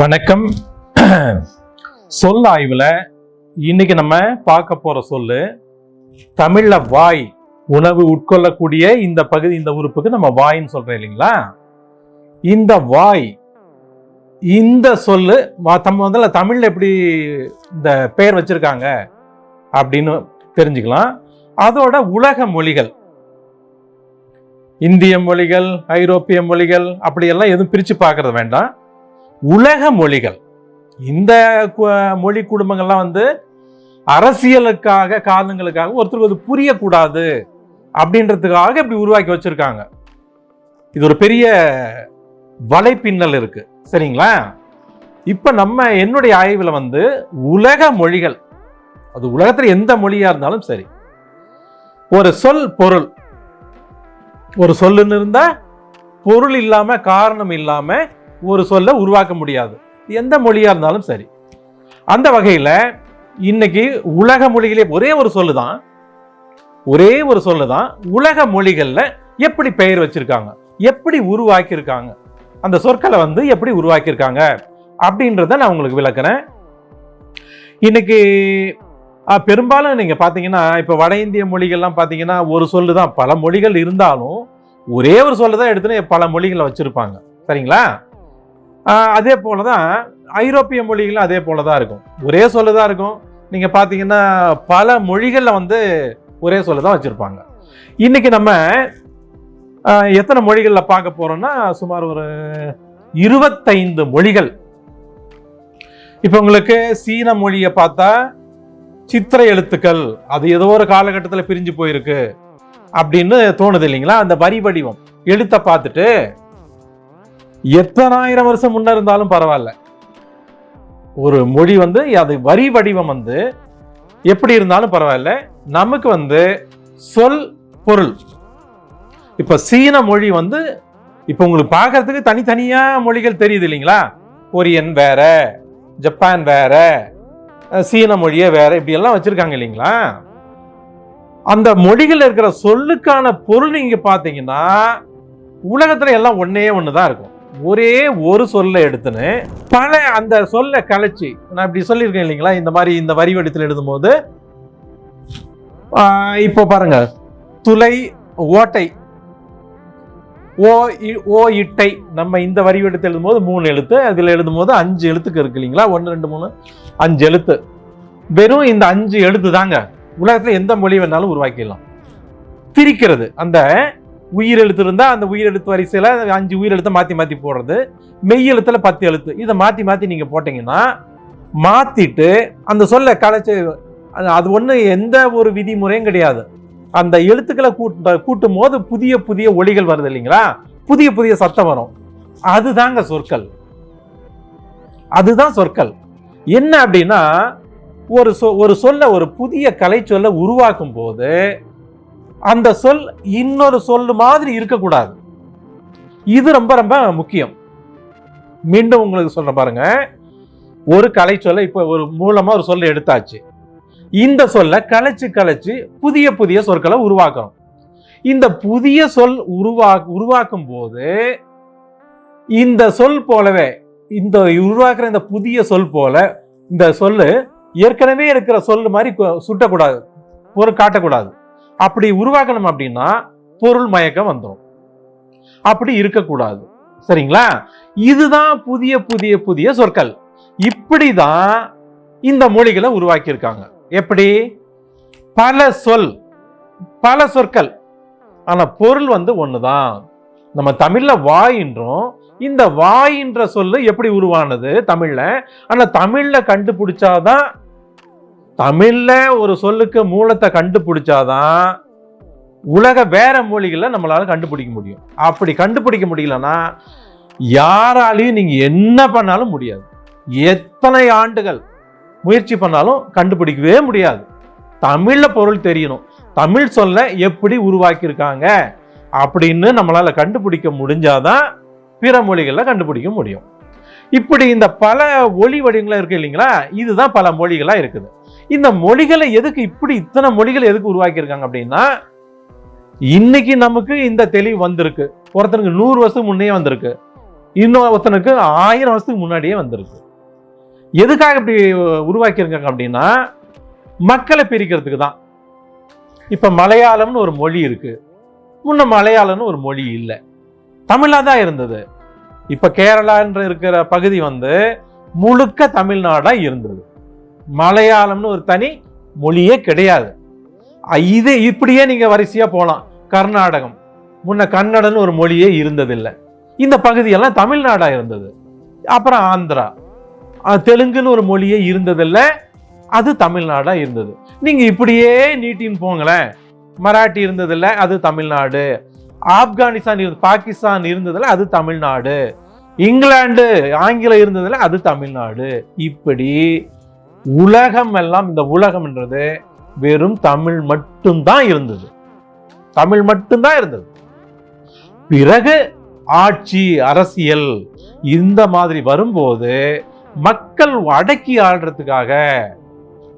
வணக்கம். சொல் ஆய்வில் இன்னைக்கு நம்ம பார்க்க போகிற சொல் தமிழில் வாய் உணவு உட்கொள்ளக்கூடிய இந்த பகுதி இந்த உறுப்புக்கு நம்ம வாய்ன்னு சொல்கிறோம் இல்லைங்களா? இந்த வாய் இந்த சொல்லு தம் முதல்ல தமிழில் எப்படி இந்த பெயர் வச்சுருக்காங்க அப்படின்னு தெரிஞ்சுக்கலாம். அதோட உலக மொழிகள் இந்திய மொழிகள் ஐரோப்பிய மொழிகள் அப்படியெல்லாம் எதுவும் பிரித்து பார்க்கறது வேண்டாம். உலக மொழிகள். இந்த கு- மொழி குடும்பங்கள்லாம் வந்து அரசியலுக்காக காரணங்களுக்காக ஒருத்தருக்கு அது புரியக்கூடாது அப்படின்றதுக்காக இப்படி உருவாக்கி வச்சுருக்காங்க. இது ஒரு பெரிய வலைப்பின்னல் இருக்குது சரிங்களா? இப்போ நம்ம என்னுடைய ஆய்வில் வந்து உலக மொழிகள் அது உலகத்தில் எந்த மொழியாக இருந்தாலும் சரி ஒரு சொல் பொருள் ஒரு சொல்லுன்னு இருந்தால் பொருள் இல்லாமல் காரணம் இல்லாமல் ஒரு சொல்ல உருவாக்க முடியாது. எந்த மொழியாக இருந்தாலும் சரி. அந்த வகையில் இன்னைக்கு உலக மொழிகளே ஒரே ஒரு சொல்லு தான் ஒரே ஒரு சொல்லு தான் உலக மொழிகளில் எப்படி பெயர் வச்சுருக்காங்க? எப்படி உருவாக்கியிருக்காங்க? அந்த சொற்களை வந்து எப்படி உருவாக்கியிருக்காங்க? அப்படின்றத நான் உங்களுக்கு விளக்குறேன். இன்னைக்கு பெரும்பாலும் நீங்கள் பார்த்தீங்கன்னா இப்போ வட இந்திய மொழிகள்லாம் பார்த்தீங்கன்னா ஒரு சொல்லு தான் பல மொழிகள் இருந்தாலும் ஒரே ஒரு சொல்லு தான் எடுத்துன்னு பல மொழிகளை வச்சுருப்பாங்க. சரிங்களா? அதே போல தான் ஐரோப்பிய மொழிகளும் அதே போல தான் இருக்கும். ஒரே சொல்லு தான் இருக்கும். நீங்கள் பார்த்தீங்கன்னா பல மொழிகளில் வந்து ஒரே சொல்லு தான் வச்சிருப்பாங்க. இன்னைக்கு நம்ம எத்தனை மொழிகளில் பார்க்க போகிறோன்னா சுமார் ஒரு இருபத்தைந்து மொழிகள். இப்போ உங்களுக்கு சீன மொழியை பார்த்தா சித்திர எழுத்துக்கள் அது ஏதோ ஒரு காலகட்டத்தில் பிரிஞ்சு போயிருக்கு அப்படின்னு தோணுது இல்லைங்களா? அந்த வரி வடிவம் எழுத்தை பார்த்துட்டு எத்தனாயிரம் வருஷம் முன்ன இருந்தாலும் பரவாயில்ல. ஒரு மொழி வந்து அது வரி வடிவம் வந்து எப்படி இருந்தாலும் பரவாயில்ல. நமக்கு வந்து சொல் பொருள். இப்ப சீன மொழி வந்து இப்ப உங்களுக்கு பார்க்கறதுக்கு தனித்தனியா மொழிகள் தெரியுது இல்லைங்களா? கொரியன் வேற ஜப்பான் வேற சீன மொழியே வேற இப்படி எல்லாம் வச்சிருக்காங்க இல்லைங்களா? அந்த மொழிகள் இருக்கிற சொல்லுக்கான பொருள் நீங்க பாத்தீங்கன்னா உலகத்துல எல்லாம் ஒன்னே தான் இருக்கும். ஒரே ஒரு சொல்லை எடுத்துன்னு பல அந்த சொல்லை கலைச்சி நான் இப்படி சொல்லியிருக்கேன் இல்லைங்களா இந்த மாதிரி இந்த வரி வடிவத்தில் எழுதும்போது. இப்போ பாருங்க. துளை ஓட்டை. ஓ இ- ஓ இட்டை. நம்ம இந்த வரி வடிவத்தில் எழுதும்போது மூணு எழுத்து அதில் எழுதும்போது அஞ்சு எழுத்துக்கு இருக்கு இல்லைங்களா? ஒன்று ரெண்டு மூணு அஞ்சு எழுத்து. வெறும் இந்த அஞ்சு எழுத்து தாங்க. உலகத்தில் எந்த மொழி வேணாலும் உருவாக்கிடலாம். திரிக்கிறது. அந்த உயிர் எழுத்து இருந்தால் அந்த உயிர் எழுத்து வரிசையில் அஞ்சு உயிர் எழுத்தை மாற்றி மாற்றி போடுறது. மெய் எழுத்தில் பத்து எழுத்து. இதை மாற்றி மாற்றி நீங்கள் போட்டிங்கன்னா மாற்றிட்டு அந்த சொல்ல கலைச்சு அது- அது எந்த ஒரு விதிமுறையும் கிடையாது. அந்த எழுத்துக்களை கூட்ட கூட்டும் போது புதிய புதிய ஒளிகள் வருது இல்லைங்களா? புதிய புதிய சத்தம் வரும். அதுதாங்க சொற்கள். அதுதான் சொற்கள். என்ன அப்படின்னா ஒரு சொ ஒரு சொல்ல ஒரு புதிய கலை சொல்ல உருவாக்கும் போது அந்த சொல் இன்னொரு சொல் மாதிரி இருக்கக்கூடாது. இது ரொம்ப ரொம்ப முக்கியம். மீண்டும் உங்களுக்கு சொல்ற பாருங்க. ஒரு கலை சொல்ல இப்போ ஒரு மூலமா ஒரு சொல்ல எடுத்தாச்சு. இந்த சொல்ல கலைச்சு கலைச்சு புதிய புதிய சொற்களை உருவாக்கணும். இந்த புதிய சொல் உருவா உருவாக்கும் போது இந்த சொல் போலவே இந்த உருவாக்குற இந்த புதிய சொல் போல இந்த சொல்லு ஏற்கனவே இருக்கிற சொல் மாதிரி சுட்டக்கூடாது ஒரு காட்டக்கூடாது. அப்படி உருவாக்கணும் அப்படின்னா பொருள் மயக்கம் வந்துடும் அப்படி இருக்கக்கூடாது. சரிங்களா? இதுதான் புதிய புதிய புதிய சொற்கள். இப்படிதான் இந்த மொழிகளை உருவாக்கியிருக்காங்க. எப்படி? பல சொல் பல சொற்கள். ஆனா பொருள் வந்து ஒண்ணுதான். நம்ம தமிழ்ல வாயின்றோம் இந்த வாயின்ற சொல்லு எப்படி உருவானது தமிழ்ல? ஆனா தமிழ்ல கண்டுபிடிச்சாதான் தமிழ்ல ஒரு சொல்லுக்கு மூலத்தை கண்டுபிடிச்சாதான் உலக வேற மொழிகளை நம்மளால கண்டுபிடிக்க முடியும். அப்படி கண்டுபிடிக்க முடியலன்னா யாராலையும் நீங்க என்ன பண்ணாலும் முடியாது. எத்தனை ஆண்டுகள் முயற்சி பண்ணாலும் கண்டுபிடிக்கவே முடியாது. தமிழ்ல பொருள் தெரியணும். தமிழ் சொல்ல எப்படி உருவாக்கியிருக்காங்க அப்படின்னு நம்மளால கண்டுபிடிக்க முடிஞ்சாதான் பிற மொழிகளில் கண்டுபிடிக்க முடியும். இப்படி இந்த பல ஒளி வடிவங்களாக இருக்கு இல்லைங்களா? இதுதான் பல மொழிகளாக இருக்குது. இந்த மொழிகளை எதுக்கு இப்படி இத்தனை மொழிகள் எதுக்கு உருவாக்கியிருக்காங்க அப்படின்னா இன்னைக்கு நமக்கு இந்த தெளிவு வந்திருக்கு. ஒருத்தனுக்கு நூறு வருஷம் முன்னே வந்திருக்கு. இன்னொருத்தனுக்கு ஆயிரம் வருஷத்துக்கு முன்னாடியே வந்திருக்கு. எதுக்காக இப்படி உருவாக்கியிருக்காங்க அப்படின்னா மக்களை பிரிக்கிறதுக்கு தான். இப்போ மலையாளம்னு ஒரு மொழி இருக்கு. முன்ன மலையாளம்னு ஒரு மொழி இல்லை. தமிழாக தான் இருந்தது. இப்போ கேரளான்ற இருக்கிற பகுதி வந்து முழுக்க தமிழ்நாடாக இருந்தது. மலையாளம்னு ஒரு தனி மொழியே கிடையாது. இது இப்படியே நீங்கள் வரிசையாக போகலாம் கர்நாடகம். முன்ன கன்னடன்னு ஒரு மொழியே இருந்ததில்லை. இந்த பகுதியெல்லாம் தமிழ்நாடாக இருந்தது. அப்புறம் ஆந்திரா. தெலுங்குன்னு ஒரு மொழியே இருந்ததில்லை. அது தமிழ்நாடாக இருந்தது. நீங்கள் இப்படியே நீட்டின்னு போங்களேன். மராட்டி இருந்ததில்ல அது தமிழ்நாடு. ஆப்கானிஸ்தான் இருந்து பாகிஸ்தான் இருந்ததில் அது தமிழ்நாடு. இங்கிலாந்து ஆங்கிலம் இருந்ததில் அது தமிழ்நாடு. இப்படி உலகம் எல்லாம் இந்த உலகம்ன்றது வெறும் தமிழ் மட்டும்தான் இருந்தது. தமிழ் மட்டும்தான் இருந்தது. பிறகு ஆட்சி அரசியல் இந்த மாதிரி வரும்போது மக்கள் அடக்கி ஆடுறதுக்காக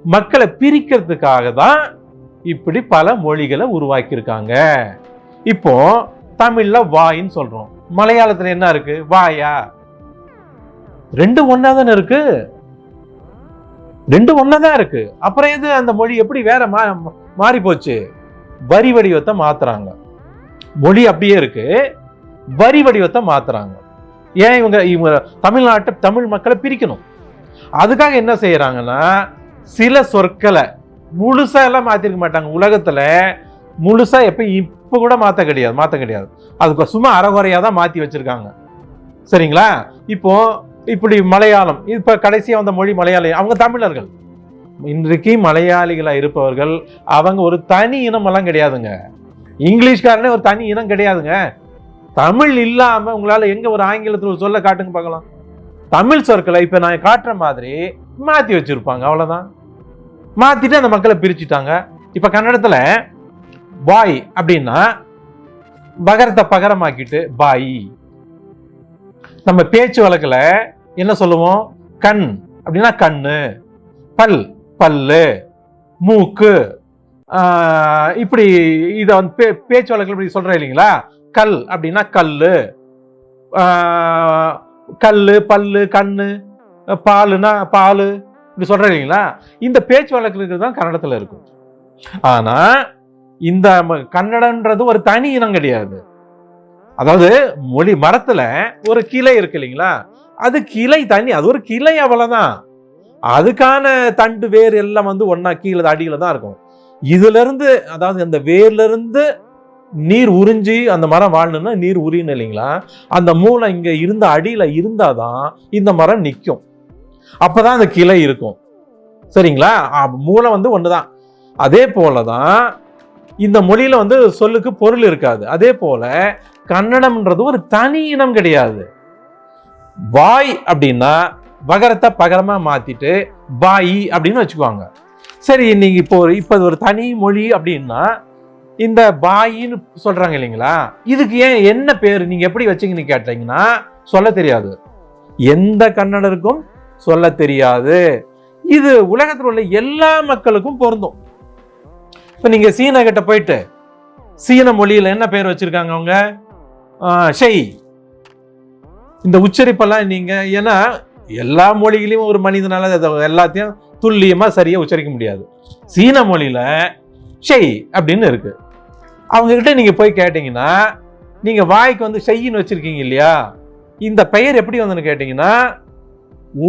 மக்களை பிரிக்கிறதுக்காக தான் இப்படி பல மொழிகளை உருவாக்கியிருக்காங்க. இப்போ தமிழ்ல வாயின்னு சொல்றோம். மலையாளத்துல என்ன இருக்கு? வாயா. ரெண்டு ஒன்னா தானே இருக்கு? ரெண்டு ஒன்று தான் இருக்கு. அப்புறம் எது அந்த மொழி எப்படி வேற மா- மாறி போச்சு? வரி வடிவத்தை மாத்துறாங்க. மொழி அப்படியே இருக்கு. வரி வடிவத்தை மாத்துறாங்க. ஏன் இவங்க இவங்க தமிழ்நாட்டை தமிழ் மக்களை பிரிக்கணும்? அதுக்காக என்ன செய்யறாங்கன்னா சில சொற்களை முழுசா எல்லாம் மாத்திருக்க மாட்டாங்க. உலகத்துல முழுசா எப்ப இப்ப கூட மாத்த கிடையாது மாத்த கிடையாது. அதுக்கு சும்மா அறகுறையா தான் மாத்தி வச்சிருக்காங்க. சரிங்களா? இப்போ இப்படி மலையாளம் இப்போ கடைசியாக வந்த மொழி மலையாளம் அவங்க தமிழர்கள். இன்றைக்கு மலையாளிகளாக இருப்பவர்கள் அவங்க ஒரு தனி இனமெல்லாம் கிடையாதுங்க. இங்கிலீஷ்காரனே ஒரு தனி இனம் கிடையாதுங்க. தமிழ் இல்லாமல் உங்களால் எங்கே ஒரு ஆங்கிலத்தில் ஒரு சொல்ல காட்டுங்க பார்க்கலாம். தமிழ் சொற்களை இப்போ நான் காட்டுற மாதிரி மாற்றி வச்சுருப்பாங்க அவ்வளோதான் மாற்றிட்டு அந்த மக்களை பிரிச்சுட்டாங்க. இப்போ கன்னடத்தில் பாய் அப்படின்னா பகரத்தை பகரமாக்கிட்டு பாய். நம்ம பேச்சு வழக்கில் என்ன சொல்லுவோம்? கண். அப்படின்னா கண்ணு. பல். பல்லு. மூக்கு. இப்படி இதை வந்து பே பேச்சு வழக்கில் இப்படி சொல்கிறேன் இல்லைங்களா? கல் அப்படின்னா கல் கல் பல்லு கண்ணு பாலுனா பால். இப்படி சொல்கிறேன் இல்லைங்களா? இந்த பேச்சு வழக்கில் தான் கன்னடத்தில் இருக்கும். ஆனால் இந்த கன்னடன்றது ஒரு தனி இனம் கிடையாது. அதாவது மொழி மரத்துல ஒரு கிளை இருக்கு இல்லைங்களா? அது கிளை தண்ணி அது ஒரு கிளை அவ்வளவுதான். அதுக்கான தண்டு வேர் எல்லாம் வந்து ஒன்னா கீழே அடியில தான் இருக்கும். இதுல இருந்து அதாவது அந்த வேர்ல இருந்து நீர் உறிஞ்சி அந்த மரம் வாழணும்னா நீர் உரியணும் இல்லைங்களா? அந்த மூளை இங்க இருந்த அடியில இருந்தாதான் இந்த மரம் நிற்கும் அப்பதான் அந்த கிளை இருக்கும். சரிங்களா? மூளை வந்து ஒண்ணுதான். அதே போலதான் இந்த மொழியில வந்து சொல்லுக்கு பொருள் இருக்காது. அதே போல கன்னடம்ன்றது ஒரு தனி இனம் கிடையாது. வாய் அப்படின்னா பகரத்தை பகரமாக மாற்றிட்டு பாய் அப்படின்னு வச்சுக்குவாங்க. சரி இன்னைக்கு இப்போ ஒரு இப்போ ஒரு தனி மொழி அப்படின்னா இந்த பாயின்னு சொல்கிறாங்க இல்லைங்களா? இதுக்கு ஏன் என்ன பேர்? நீங்கள் எப்படி வச்சீங்கன்னு கேட்டீங்கன்னா சொல்ல தெரியாது. எந்த கன்னடருக்கும் சொல்ல தெரியாது. இது உலகத்தில் உள்ள எல்லா மக்களுக்கும் பொருந்தும். இப்போ நீங்கள் சீன கிட்ட போயிட்டு சீன மொழியில் என்ன பேர் வச்சுருக்காங்க அவங்க? செய் ஷெய். இந்த உச்சரிப்பெல்லாம் நீங்கள் ஏன்னா எல்லா மொழிகளையும் ஒரு மனிதனால அதை எல்லாத்தையும் துல்லியமாக சரியாக உச்சரிக்க முடியாது. சீன மொழியில் ஷெய் அப்படின்னு இருக்குது அவங்கக்கிட்ட நீங்கள் போய் கேட்டிங்கன்னா நீங்கள் வாய்க்கு வந்து ஷெய்ன்னு வச்சிருக்கீங்க இல்லையா? இந்த பெயர் எப்படி வந்துன்னு கேட்டிங்கன்னா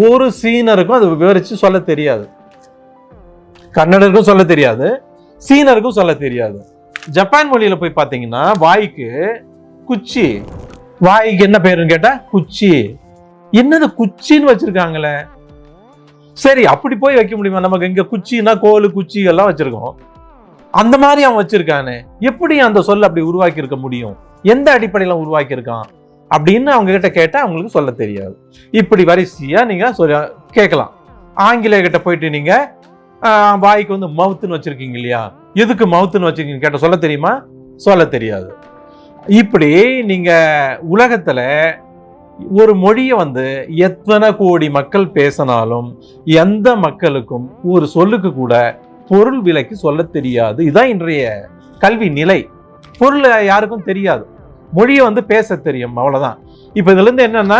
ஒரு சீனருக்கும் அது விவரித்து சொல்ல தெரியாது. கன்னடருக்கும் சொல்ல தெரியாது. சீனருக்கும் சொல்ல தெரியாது. ஜப்பான் மொழியில் போய் பார்த்தீங்கன்னா வாய்க்கு குச்சி. வாய்க்கு என்ன பேருன்னு கேட்டால் குச்சி. என்னது குச்சின்னு வச்சுருக்காங்களே? சரி அப்படி போய் வைக்க முடியுமா? நமக்கு இங்கே குச்சின்னா கோலு குச்சி எல்லாம் வச்சுருக்கோம். அந்த மாதிரி அவன் வச்சுருக்கானே. எப்படி அந்த சொல் அப்படி உருவாக்கியிருக்க முடியும்? எந்த அடிப்படையில் உருவாக்கியிருக்கான்? அப்படின்னு அவங்க கிட்ட அவங்களுக்கு சொல்ல தெரியாது. இப்படி வரிசையாக நீங்கள் சொல்ல கேட்கலாம். ஆங்கிலேயர்கிட்ட போயிட்டு நீங்கள் வாய்க்கு வந்து மவுத்துன்னு வச்சுருக்கீங்க இல்லையா? எதுக்கு மவுத்துன்னு வச்சுருக்கீங்க கேட்ட சொல்ல தெரியுமா? சொல்ல தெரியாது. இப்படி நீங்கள் உலகத்தில் ஒரு மொழியை வந்து எத்தனை கோடி மக்கள் பேசினாலும் எந்த மக்களுக்கும் ஒரு சொல்லுக்கு கூட பொருள் விலைக்கு சொல்ல தெரியாது. இதுதான் இன்றைய கல்வி நிலை. பொருள் யாருக்கும் தெரியாது. மொழியை வந்து பேச தெரியும் அவ்வளோதான் இப்போ இதுலேருந்து என்னென்னா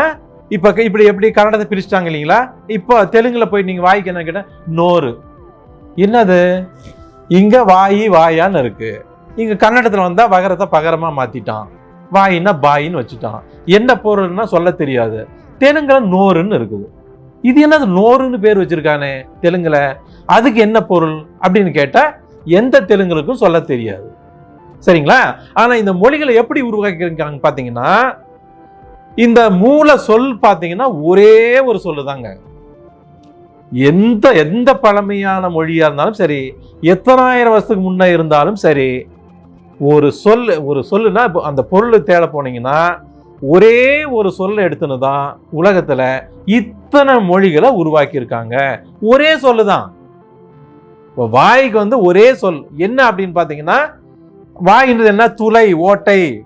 இப்போ க- இப்படி எப்படி கன்னடத்தை பிரிச்சுட்டாங்க இல்லைங்களா? இப்போ தெலுங்கில் போய் நீங்கள் வாய்க்கு என்ன கேட்டால் நோறு. என்னது? இங்கே வாயி வாயான்னு இருக்குது இங்கே கன்னடத்தில் வந்தால் வகரத்தை பகரமாக மாற்றிட்டான் வாயின்னா பாயின்னு வச்சுட்டான். என்ன பொருள்னா சொல்ல தெரியாது. தெலுங்குல நோறுன்னு இருக்குது. இது என்னது நோறுன்னு பேர் வச்சிருக்கானே தெலுங்குல? அதுக்கு என்ன பொருள் அப்படின்னு கேட்டால் எந்த தெலுங்குக்கும் சொல்ல தெரியாது. சரிங்களா? ஆனால் இந்த மொழிகளை எப்படி உருவாக்கியிருக்காங்க பார்த்தீங்கன்னா இந்த மூல சொல் பார்த்தீங்கன்னா ஒரே ஒரு சொல்லு தாங்க எந்த எந்த பழமையான மொழியாக இருந்தாலும் சரி எத்தனாயிரம் வருஷத்துக்கு முன்னே இருந்தாலும் சரி ஒரு சொல் ஒரு சொல்லுனா இப்போ அந்த பொருள் தேட போனீங்கன்னா ஒரே ஒரு சொல்ல எடுத்துன்னு தான் உலகத்தில் இத்தனை மொழிகளை உருவாக்கியிருக்காங்க. ஒரே சொல்லு தான் இப்போ வாய்க்கு வந்து ஒரே சொல். என்ன அப்படின்னு பார்த்தீங்கன்னா வாயின்றது என்ன? துளை ஓட்டை.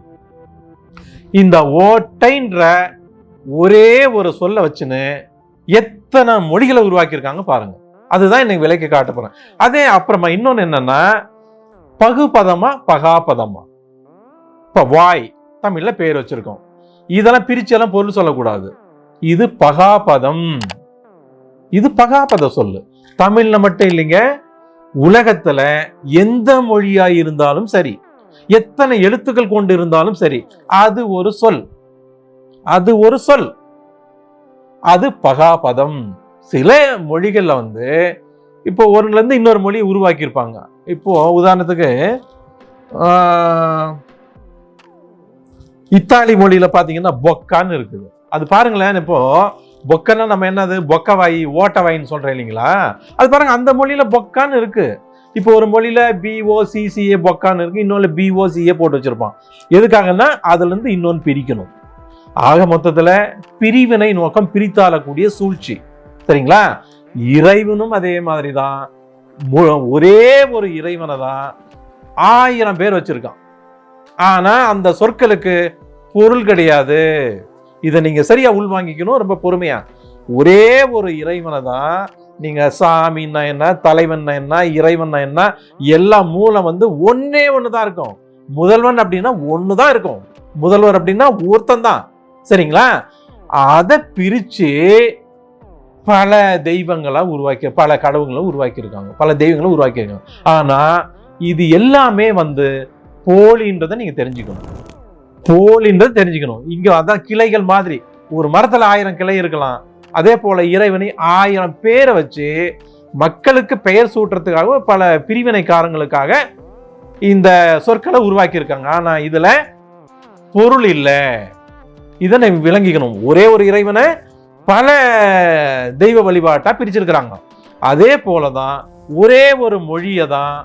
இந்த ஓட்டைன்ற ஒரே ஒரு சொல்ல வச்சுன்னு எத்தனை மொழிகளை உருவாக்கியிருக்காங்க பாருங்க. அதுதான் இன்னைக்கு விலைக்கு காட்ட போறேன். அதே அப்புறமா இன்னொன்று என்னன்னா பகுபதமா பகாபதமா? இப்ப வாய் தமிழ்ல பேர் வச்சிருக்கோம். இதெல்லாம் பிரிச்சு எல்லாம் பொருள் சொல்லக்கூடாது. இது பகாபதம். இது பகாபத சொல்லு. தமிழ்ல மட்டும் இல்லைங்க உலகத்துல எந்த மொழியா இருந்தாலும் சரி எத்தனை எழுத்துக்கள் கொண்டு இருந்தாலும் சரி அது ஒரு சொல். அது ஒரு சொல். அது பகாபதம். சில மொழிகள்ல வந்து இப்போ ஒன்றுல இருந்து இன்னொரு மொழியை உருவாக்கியிருப்பாங்க. இப்போது உதாரணத்துக்கு இத்தாலி மொழியில் பார்த்தீங்கன்னா பொக்கான்னு இருக்குது. அது பாருங்களேன் இப்போது பொக்கன்னா நம்ம என்னது? பொக்கவாய் ஓட்டவாயின்னு சொல்கிறேன் இல்லைங்களா? அது பாருங்கள் அந்த மொழியில் பொக்கான்னு இருக்குது இப்போ ஒரு மொழியில் பிஓ சிசிஏ பொக்கான்னு இருக்கு இன்னொன்று பிஓசிஏ போட்டு வச்சுருப்பான். எதுக்காகன்னா அதுலேருந்து இன்னொன்று பிரிக்கணும். ஆக மொத்தத்தில் பிரிவினை நோக்கம் பிரித்தாளக்கூடிய சூழ்ச்சி. சரிங்களா? இறைவனும் அதே மாதிரி தான் ஒரே ஒரு இறைவனை தான் ஆயிரம் பேர் வச்சுருக்கான். ஆனால் அந்த சொற்களுக்கு பொருள் கிடையாது. இதை நீங்கள் சரியாக உள்வாங்கிக்கணும் ரொம்ப பொறுமையாக ஒரே ஒரு இறைவனை தான் நீங்கள் சாமின்னா என்ன தலைவன்னா என்ன இறைவன்னா என்ன எல்லா மூலம் வந்து ஒன்றே ஒன்று தான் இருக்கும். முதல்வன் அப்படின்னா ஒன்று தான் இருக்கும். முதல்வர் அப்படின்னா ஒருத்தன் தான். சரிங்களா? அதை பிரித்து பல தெய்வங்களாக உருவாக்கி பல கடவுங்களை உருவாக்கியிருக்காங்க. பல தெய்வங்களை உருவாக்கியிருக்காங்க. ஆனால் இது எல்லாமே வந்து போலின்றதை நீங்கள் தெரிஞ்சுக்கணும். போலின்றதை தெரிஞ்சுக்கணும். இங்கே அதான் கிளைகள் மாதிரி. ஒரு மரத்தில் ஆயிரம் கிளை இருக்கலாம். அதே போல் இறைவனை ஆயிரம் பேரை வச்சு மக்களுக்கு பெயர் சூட்டுறதுக்காக பல பிரிவினைக்காரங்களுக்காக இந்த சொற்களை உருவாக்கியிருக்காங்க. ஆனால் இதில் பொருள் இல்லை. இதை விளங்கிக்கணும். ஒரே ஒரு இறைவனை பல தெய்வ வழிபாட்டாக பிரிச்சிருக்கிறாங்க. அதே போலதான் ஒரே ஒரு மொழியை தான்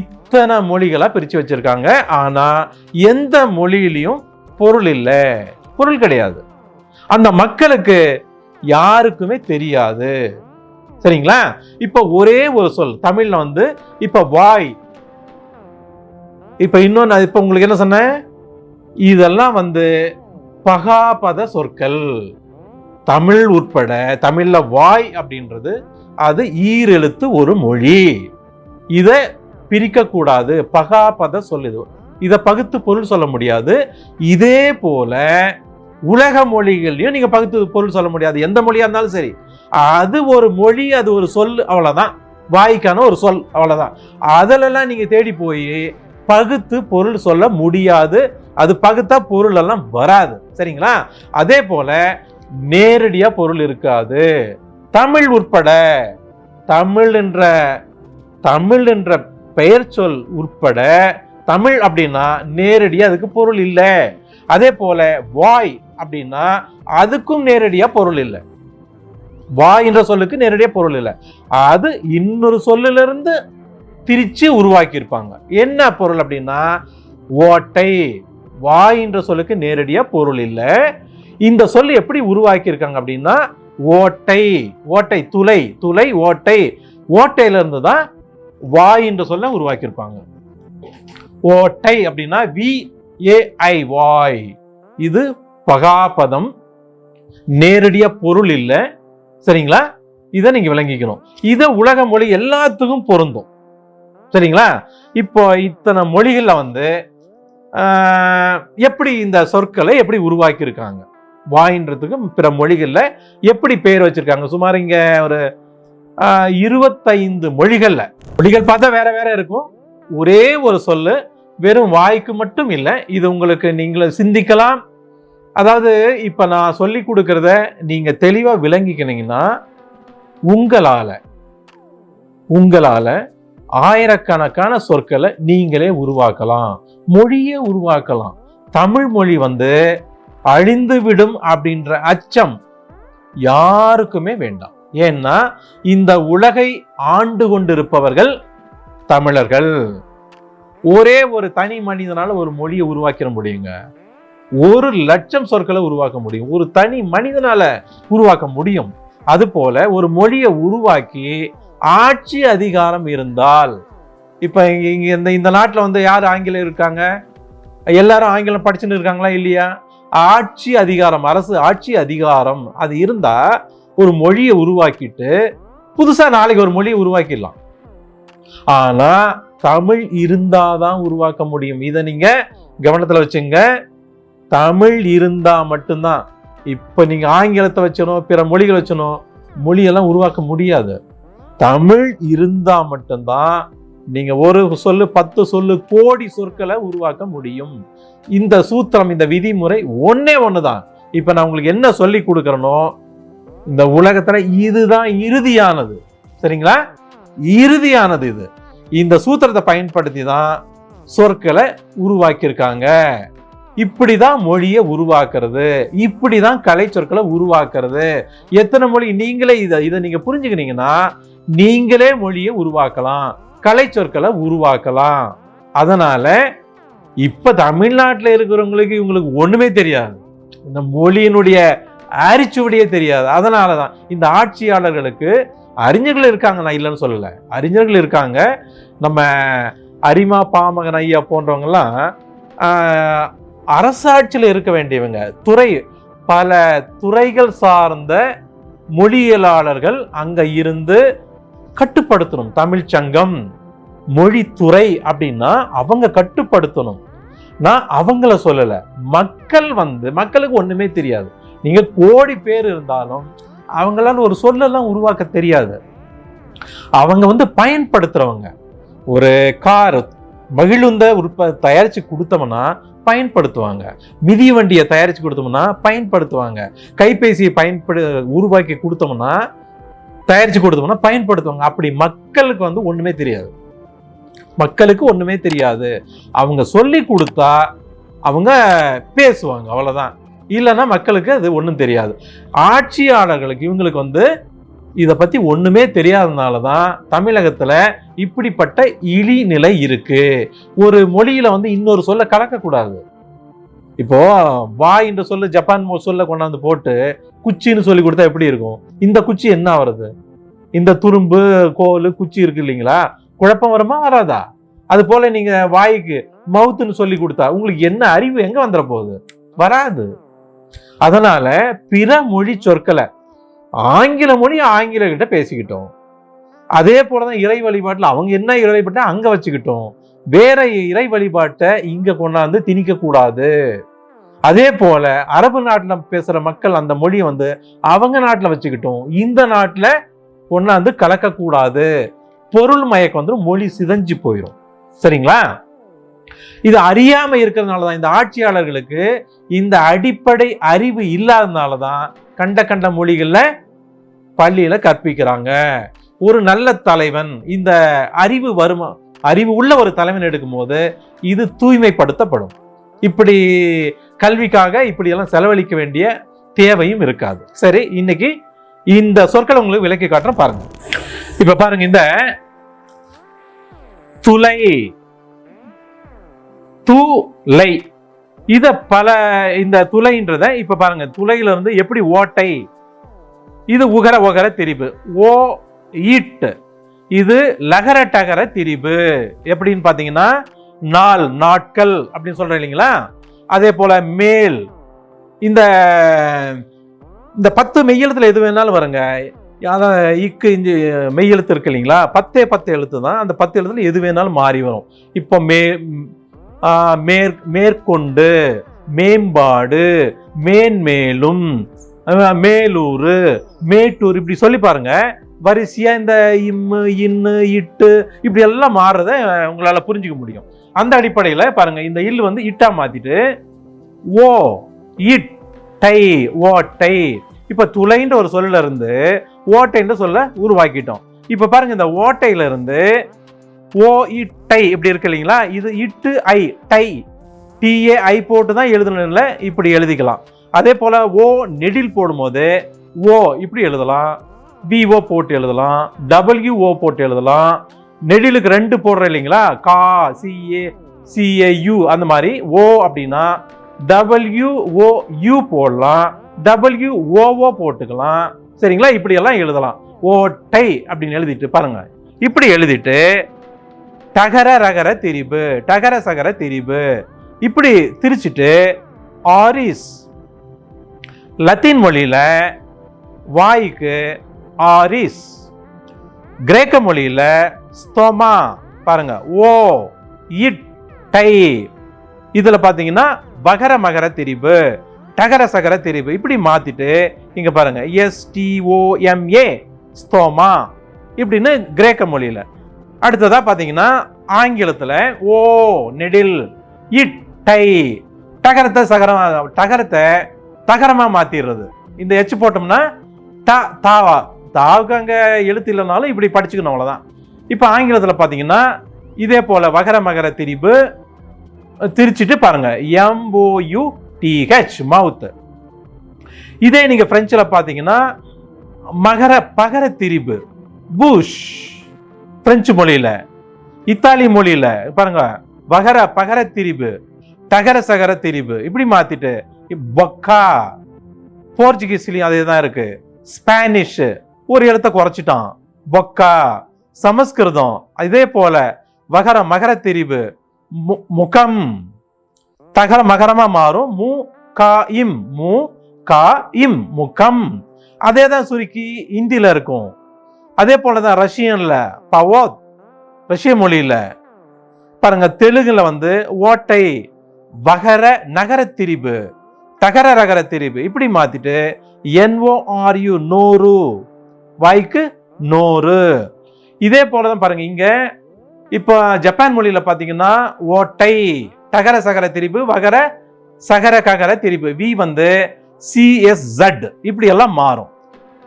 இத்தனை மொழிகளாக பிரித்து வச்சுருக்காங்க. ஆனால் எந்த மொழியிலையும் பொருள் இல்லை. பொருள் கிடையாது. அந்த மக்களுக்கு யாருக்குமே தெரியாது. சரிங்களா? இப்போ ஒரே ஒரு சொல் தமிழில் வந்து இப்போ வாய். இப்போ இன்னொன்று இப்போ உங்களுக்கு என்ன சொன்னேன்? இதெல்லாம் வந்து பகாபத சொற்கள். தமிழ் உட்பட தமிழில் வாய் அப்படின்றது அது ஈரெழுத்து ஒரு மொழி. இதை பிரிக்கக்கூடாது பகாபத சொல்லுது. இதை பகுத்து பொருள் சொல்ல முடியாது. இதே போல உலக மொழிகள்லையும் நீங்கள் பகுத்து பொருள் சொல்ல முடியாது. எந்த மொழியாக இருந்தாலும் சரி. அது ஒரு மொழி அது ஒரு சொல் அவ்வளோதான் வாய்க்கான ஒரு சொல் அவ்வளோதான் அதிலெல்லாம் நீங்கள் தேடி போய் பகுத்து பொருள் சொல்ல முடியாது. அது பகுத்தா பொருள் எல்லாம் வராது. சரிங்களா? அதே போல நேரடியா பொருள் இருக்காது. தமிழ் உட்பட. தமிழ் என்ற தமிழ் என்ற பெயர் சொல் உட்பட. தமிழ் அப்படின்னா நேரடியாக அதுக்கு பொருள் இல்லை. அதே போல வாய் அப்படின்னா அதுக்கும் நேரடியாக பொருள் இல்லை. வாய் என்ற சொல்லுக்கு நேரடியாக பொருள் இல்லை. அது இன்னொரு சொல்லிலிருந்து பிரிச்சு உருவாக்கியிருப்பாங்க. என்ன பொருள் அப்படின்னா ஓட்டை. வாய் என்ற சொல்லுக்கு நேரடியாக பொருள் இல்லை. இந்த சொல் எப்படி உருவாக்கி இருக்காங்க அப்படின்னா ஓட்டை ஓட்டை துளை துளை ஓட்டை. ஓட்டையில இருந்து தான் வாய் என்ற சொல்ல உருவாக்கியிருப்பாங்க. ஓட்டை அப்படின்னா வி ஏஐ வாய். இது பகாபதம் நேரடிய பொருள் இல்லை. சரிங்களா? இதை நீங்க விளங்கிக்கணும். இதை உலக மொழி எல்லாத்துக்கும் பொருந்தும். சரிங்களா? இப்போ இத்தனை மொழிகளில் வந்து எப்படி இந்த சொற்களை எப்படி உருவாக்கியிருக்காங்க? இருக்காங்க வாயின்றதுக்கு பிற மொழிகளில் எப்படி பெயர் வச்சிருக்காங்க? சுமார் இங்கே ஒரு இருபத்தைந்து மொழிகளில். மொழிகள் பார்த்தா வேற வேற இருக்கும். ஒரே ஒரு சொல்லு வெறும் வாய்க்கு மட்டும் இல்லை இது உங்களுக்கு நீங்கள சிந்திக்கலாம். அதாவது இப்போ நான் சொல்லி கொடுக்குறத நீங்கள் தெளிவாக விளங்கிக்கினீங்கன்னா உங்களால் உங்களால் ஆயிரக்கணக்கான சொற்களை நீங்களே உருவாக்கலாம். மொழியே உருவாக்கலாம். தமிழ் மொழி வந்து அழிந்துவிடும் அப்படின்ற அச்சம் யாருக்குமே வேண்டாம். ஏன்னா இந்த உலகை ஆண்டு கொண்டிருப்பவர்கள் தமிழர்கள். ஒரே ஒரு தனி மனிதனால ஒரு மொழியை உருவாக்கிட முடியுங்க. ஒரு லட்சம் சொற்களை உருவாக்க முடியும். ஒரு தனி மனிதனால உருவாக்க முடியும். அதுபோல ஒரு மொழியை உருவாக்கி ஆட்சி அதிகாரம் இருந்தால் இப்ப இங்க இந்த இந்த நாட்டில் வந்து யார் ஆங்கிலம் இருக்காங்க? எல்லாரும் ஆங்கிலம் படிச்சுன்னு இருக்காங்களா இல்லையா? ஆட்சி அதிகாரம் அரசு ஆட்சி அதிகாரம் அது இருந்தா ஒரு மொழியை உருவாக்கிட்டு புதுசா நாளைக்கு ஒரு மொழியை உருவாக்கிடலாம். ஆனா தமிழ் இருந்தாதான் உருவாக்க முடியும். இதை நீங்க கவனத்துல வச்சுங்க. தமிழ் இருந்தா மட்டும்தான். இப்ப நீங்க ஆங்கிலத்தை வச்சனும் பிற மொழிகள் வச்சனும் மொழியெல்லாம் உருவாக்க முடியாது. தமிழ் இருந்தா மட்டும்தான் நீங்க ஒரு சொல்லு பத்து சொல்லு கோடி சொற்களை உருவாக்க முடியும். இந்த சூத்திரம் இந்த விதிமுறை ஒன்னே ஒண்ணுதான். இப்ப நான் உங்களுக்கு என்ன சொல்லி கொடுக்கறனோ இந்த உலகத்துல இதுதான் இறுதியானது. சரிங்களா? இறுதியானது இது. இந்த சூத்திரத்தை பயன்படுத்தி தான் சொற்களை உருவாக்கியிருக்காங்க. இப்படிதான் மொழியை உருவாக்குறது. இப்படிதான் கலை சொற்களை உருவாக்குறது. எத்தனை மொழி? நீங்களே இதை இதை நீங்க புரிஞ்சுக்கினீங்கன்னா நீங்களே மொழியை உருவாக்கலாம். கலை சொற்களை உருவாக்கலாம். அதனால இப்ப தமிழ்நாட்டில் இருக்கிறவங்களுக்கு இவங்களுக்கு ஒண்ணுமே தெரியாது. இந்த மொழியினுடைய அரிச்சுவடியே தெரியாது. அதனாலதான் இந்த ஆட்சியாளர்களுக்கு அறிஞர்கள் இருக்காங்க. நான் இல்லைன்னு சொல்லலை. அறிஞர்கள் இருக்காங்க. நம்ம அரிமா பாமகன் ஐயா போன்றவங்கலாம் அரசாட்சியில் இருக்க வேண்டியவங்க. துறை பல துறைகள் சார்ந்த மொழியியலாளர்கள் அங்கே இருந்து கட்டுப்படுத்தணும். தமிழ்ச்சங்கம் மொழித்துறை அப்படின்னா அவங்க கட்டுப்படுத்தணும். நான் அவங்கள சொல்லலை. மக்கள் வந்து மக்களுக்கு ஒண்ணுமே தெரியாது. நீங்க கோடி பேர் இருந்தாலும் அவங்களால ஒரு சொல்லெல்லாம் உருவாக்க தெரியாது. அவங்க வந்து பயன்படுத்துறவங்க. ஒரு கார் மகிழுந்த உற்ப தயாரிச்சு கொடுத்தோம்னா பயன்படுத்துவாங்க. மிதி வண்டியை தயாரிச்சு கொடுத்தோம்னா பயன்படுத்துவாங்க. கைபேசியை பயன்படு உருவாக்கி கொடுத்தோம்னா தயாரிச்சு கொடுத்தோம்னா பயன்படுத்துவாங்க. அப்படி மக்களுக்கு வந்து ஒண்ணுமே தெரியாது. மக்களுக்கு ஒன்றுமே தெரியாது. அவங்க சொல்லி கொடுத்தா அவங்க பேசுவாங்க அவ்வளோதான் இல்லைன்னா மக்களுக்கு அது ஒன்றும் தெரியாது. ஆட்சியாளர்களுக்கு இவங்களுக்கு வந்து இதை பற்றி ஒன்றுமே தெரியாதனால தான் தமிழகத்தில் இப்படிப்பட்ட இழிநிலை இருக்குது ஒரு மொழியில் வந்து இன்னொரு சொல்ல கலக்கக்கூடாது. இப்போ வா என்று சொல்ல ஜப்பான் மோ சொல்ல கொண்டாந்து போட்டு குச்சின்னு சொல்லி கொடுத்தா எப்படி இருக்கும்? இந்த குச்சி என்ன வருது இந்த துரும்பு கோல் குச்சி இருக்கு இல்லைங்களா? குழப்பம் வருமா வராதா? அது போல நீங்க வாய்க்கு மவுத்துன்னு சொல்லி கொடுத்தா உங்களுக்கு என்ன அறிவு எங்க வந்துட போகுது? வராது. அதனால பிற மொழி சொற்களை ஆங்கில மொழி ஆங்கில கிட்ட பேசிக்கிட்டோம். அதே போலதான் இறை வழிபாட்டில் அவங்க என்ன இறை வழிபாட்டை அங்க வச்சுக்கிட்டோம். வேற இறை வழிபாட்டை இங்க கொண்டாந்து திணிக்க கூடாது. அதே போல அரபு நாட்டில் பேசுற மக்கள் அந்த மொழியை வந்து அவங்க நாட்டில் வச்சுக்கிட்டோம். இந்த நாட்டில் கொண்டாந்து கலக்கக்கூடாது பொருள் மயக்கம் வந்து மொழி சிதஞ்சு போயிடும் சரிங்களா? இது அறியாம இருக்கிறதுனால தான் இந்த ஆட்சியாளர்களுக்கு இந்த அடிப்படை அறிவு இல்லாததுனால தான் கண்ட கண்ட மொழிகளில் பள்ளியில் கற்பிக்கிறாங்க. ஒரு நல்ல தலைவன் இந்த அறிவு வருமா அறிவு உள்ள ஒரு தலைவன் எடுக்கும்போது இது தூய்மைப்படுத்தப்படும். இப்படி கல்விக்காக இப்படியெல்லாம் செலவழிக்க வேண்டிய தேவையும் இருக்காது. சரி இன்னைக்கு இந்த சொற்களை உங்களுக்கு விளக்கி காட்டுறேன் பாருங்க. இப்போ பாருங்க இந்த துளை. துளை. இத பல இந்த துளைன்றத இப்ப பாருங்க துளையில இருந்து எப்படி ஓட்டை? இது உகர உகர திரிபு. ஓ ஈட் இது லகர டகர திரிபு. எப்படின்னு பாத்தீங்கன்னா நாள் நாட்கள் அப்படின்னு சொல்கிறேன் இல்லைங்களா? அதே போல மேல். இந்த இந்த பத்து மெய்யலத்தில் எது வேணாலும் வருங்க. அதான் இக்கு இஞ்சி மெய்யெழுத்து இருக்கு இல்லைங்களா? பத்தே பத்து எழுத்து தான். அந்த பத்து எழுத்துல எது வேணாலும் மாறி வரும். இப்போ மே மேற் மேற்கொண்டு மேம்பாடு மேன்மேலும் மேலூர் மேட்டூர் இப்படி சொல்லி பாருங்க. வரிசையா இந்த இம்மு இன்னு இட்டு இப்படி எல்லாம் மாறுறத உங்களால புரிஞ்சுக்க முடியும். அந்த அடிப்படையில பாருங்க இந்த இல் வந்து இட்டா மாத்திட்டு ஓ இட் டை ஓ டை இப்போ துளைன்ற ஒரு சொல்ல இருந்து ஓட்டைன்ற சொல்ல உருவாக்கிட்டோம். இப்போ பாருங்க இந்த ஓட்டையில இருந்து ஓ இட்டை இப்படி இருக்கு இல்லைங்களா? இது இட்டு ஐ டை. டிஏ ஐ போட்டு தான் எழுதணும்ல இப்படி எழுதிக்கலாம். அதே போல ஓ நெடில் போடும்போது ஓ இப்படி எழுதலாம். விஓ போட்டு எழுதலாம். டபிள்யூ ஓ போட்டு எழுதலாம். நெடிலுக்கு ரெண்டு போடுறோம் இல்லைங்களா? கா சிஏ சிஏயு அந்த மாதிரி ஓ அப்படின்னா டபிள்யூ ஓ யூ போடலாம். டபிள்யூ ஓஓ போட்டுக்கலாம். சரிங்களா? இப்படி எல்லாம் எழுதலாம். ஓட்டை அப்படின்னு எழுதிட்டு பாருங்க. இப்படி எழுதிட்டு டகர ரகர திரிபு டகர சகர திரிபு. இப்படி திரிச்சிட்டு ஆரிஸ். லத்தீன் மொழியில் வாய்க்கு ஆரிஸ். கிரேக்க மொழியில் ஸ்தோமா. பாருங்க. ஓ இட் டை இதில் பார்த்தீங்கன்னா வகர மகர திரிபு. டகர சகர தெரிவு இப்படி மாத்திட்டு இங்க பாருங்க எஸ்டிஓஎம்ஏ ஸ்தோமா. இப்படின்னு கிரேக்க மொழியில. அடுத்ததா பாத்தீங்கன்னா ஆங்கிலத்துல ஓ நெடில் இட் டை டகரத்தை சகரமாக டகரத்தை தகரமா மாத்திடுறது. இந்த எச் போட்டோம்னா தா தாவா தாவுக்கு அங்கே எழுத்து இல்லைனாலும் இப்படி படிச்சுக்கணும் அவ்வளோதான் இப்போ ஆங்கிலத்தில் பார்த்தீங்கன்னா இதே போல் வகர மகர திரிபு திரிச்சிட்டு பாருங்கள் எம்ஓயு டிஹெச் மவுத் இதே நீங்க பிரெஞ்சில் பார்த்தீங்கன்னா மகர பகர திரிபு பூஷ் பிரெஞ்சு மொழியில. இத்தாலி மொழியில. பாருங்க வகர பகர திரிபு தகர சகர திரிபு இப்படி மாத்திட்டு பொக்கா போர்ச்சுகீஸ்லயும் அதே தான் இருக்கு. ஸ்பானிஷ். ஒரு எழுத்தை குறைச்சிட்டான். பொக்கா சமஸ்கிருதம். இதே போல வகர மகர திரிபு மு- முகம். தகர மகரமா மாறும். மு கா இம் மு கா இம் முகம். அதே தான் சுருக்கி இந்தியில இருக்கும். அதே போலதான் ரஷ்யன்ல பவோத் ரஷ்ய மொழியில. பாருங்க தெலுங்குல வந்து ஓட்டை வகர நகர திரிபு. தகர ரகர திரிபு. இப்படி மாத்திட்டு என்ஓஆர்யூ நூறு. வாய்க்கு நூறு. இதே போலதான் பாருங்க இங்க இப்போ ஜப்பான் மொழியில பாத்தீங்கன்னா ஓட்டை தகர சகர திரிபு வகர சகர ககர திரிபு. வி வந்து சிஎஸ்Z இப்படி எல்லாம் மாறும்.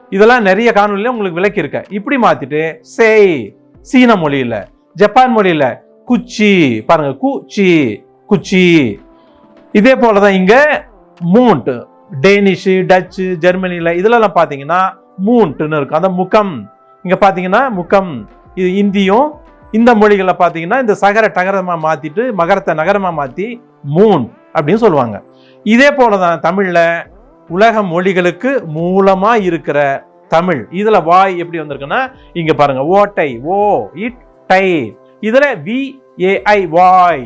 இதெல்லாம் நிறைய காணொலியில் உங்களுக்கு விளக்கி இருக்க இப்படி மாத்திட்டு சேய். சீன மொழியில. ஜப்பான் மொழியில குச்சி. பாருங்க குச்சி குச்சி. இதே போலதான் இங்க மூண்ட். டேனிஷ் டச்சு ஜெர்மனியில இதுலலாம் பார்த்தீங்கன்னா மூண்ட்னு இருக்கும். அந்த முகம். இங்க பாத்தீங்கன்னா முகம். இது இந்தியும் இந்த மொழிகளை பார்த்தீங்கன்னா இந்த சகர டகரமாக மாற்றிட்டு மகரத்தை நகரமாக மாற்றி மூன் அப்படின்னு சொல்லுவாங்க. இதே போலதான் தமிழில் உலக மொழிகளுக்கு மூலமாக இருக்கிற தமிழ். இதில் வாய் எப்படி வந்திருக்குன்னா இங்கே பாருங்கள் ஓட்டை ஓ இட் டை. இதில் வி ஏஐ வாய்.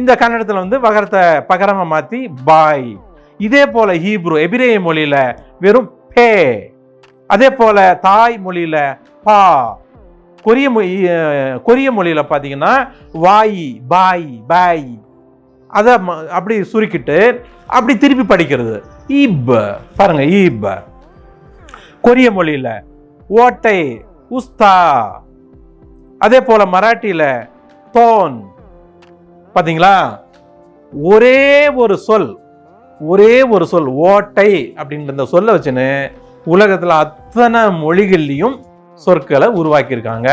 இந்த கன்னடத்தில் வந்து வகரத்தை பகரமாக மாற்றி பாய். இதே போல் ஹீப்ரு எபிரேய மொழியில் வெறும் பே. அதே போல் தாய் மொழியில் பா. கொரிய மொழி கொரிய மொழியில் பார்த்தீங்கன்னா வாய் பாய் பாய். அதை ம- அப்படி சுருக்கிட்டு அப்படி திருப்பி படிக்கிறது. ஈப் பாருங்க ஈப் கொரிய மொழியில் ஓட்டை உஸ்தா. அதே போல் மராட்டியில் தோன். பார்த்தீங்களா ஒரே ஒரு சொல் ஒரே ஒரு சொல் ஓட்டை அப்படின்ற இந்த சொல்ல வச்சுன்னு உலகத்தில் அத்தனை மொழிகள்லையும் சொற்களை உருவாக்கியிருக்காங்க.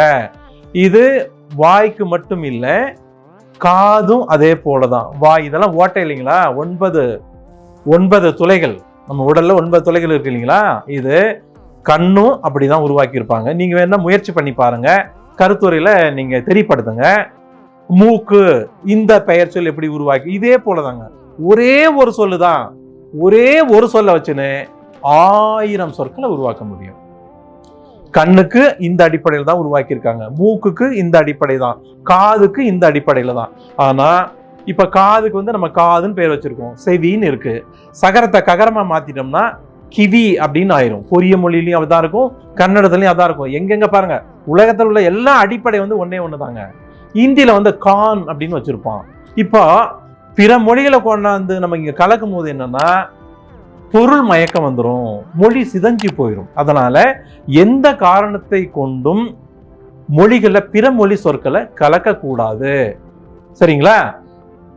இது வாய்க்கு மட்டும் இல்லை காதும் அதே போலதான். வாய் இதெல்லாம் ஓட்டை இல்லைங்களா? ஒன்பது ஒன்பது துளைகள். நம்ம உடல்ல ஒன்பது துளைகள் இருக்கு இல்லைங்களா? இது கண்ணும் அப்படிதான் உருவாக்கியிருப்பாங்க. நீங்க வேணா முயற்சி பண்ணி பாருங்க. கருத்துறையில் நீங்க தெரியப்படுத்துங்க. மூக்கு இந்த பெயர் சொல் எப்படி உருவாக்கி இதே போலதாங்க. ஒரே ஒரு சொல்லு தான் ஒரே ஒரு சொல்ல வச்சுன்னு ஆயிரம் சொற்களை உருவாக்க முடியும். கண்ணுக்கு இந்த அடிப்படையில் தான் உருவாக்கியிருக்காங்க. மூக்குக்கு இந்த அடிப்படை தான் காதுக்கு இந்த அடிப்படையில் தான். ஆனால் இப்போ காதுக்கு வந்து நம்ம காதுன்னு பேர் வச்சிருக்கோம். செவின்னு இருக்குது சகரத்தை ககரமாக மாற்றிட்டோம்னா கிவி அப்படின்னு ஆயிரும். கொரிய அப்படி தான் இருக்கும். கன்னடத்துலையும் அதான் இருக்கும். எங்கெங்க பாருங்க. உலகத்தில் உள்ள எல்லா அடிப்படை வந்து ஒன்னே ஒண்ணுதாங்க. இந்தியில் வந்து கான் அப்படின்னு வச்சுருப்பான். இப்போ பிற மொழிகளை கொண்டாந்து நம்ம இங்கே கலக்கும் போது என்னன்னா பொருள் மயக்கம் வந்துடும் மொழி சிதஞ்சு போயிடும் அதனால எந்த காரணத்தை கொண்டும் மொழிகளில் பிற மொழி சொற்களை கலக்கக்கூடாது. சரிங்களா?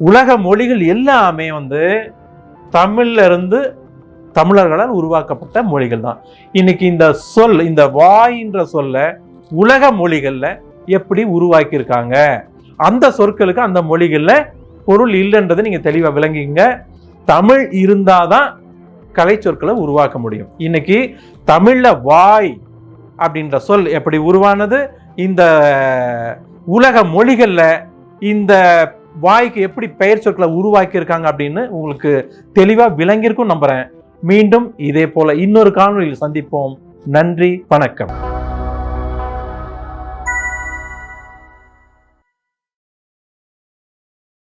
உலக மொழிகள் எல்லாமே வந்து தமிழ்ல இருந்து தமிழர்களால் உருவாக்கப்பட்ட மொழிகள் தான். இன்னைக்கு இந்த சொல் இந்த வாயின்ற சொல்ல உலக மொழிகளில் எப்படி உருவாக்கியிருக்காங்க? அந்த சொற்களுக்கு அந்த மொழிகளில் பொருள் இல்லைன்றதை நீங்கள் தெளிவாக விளங்கிங்க தமிழ் இருந்தால் தான் கலை சொற்களை உருவாக்க முடியும். இன்னைக்கு தமிழில் வாய் அப்படின்ற சொல் எப்படி உருவானது? இந்த உலக மொழிகளில் இந்த வாய்க்கு எப்படி பெயர் சொற்களை உருவாக்கியிருக்காங்க அப்படின்னு உங்களுக்கு தெளிவாக விளங்கியிருக்கும் நம்புகிறேன் மீண்டும் இதே போல இன்னொரு காணொளியில் சந்திப்போம். நன்றி வணக்கம்.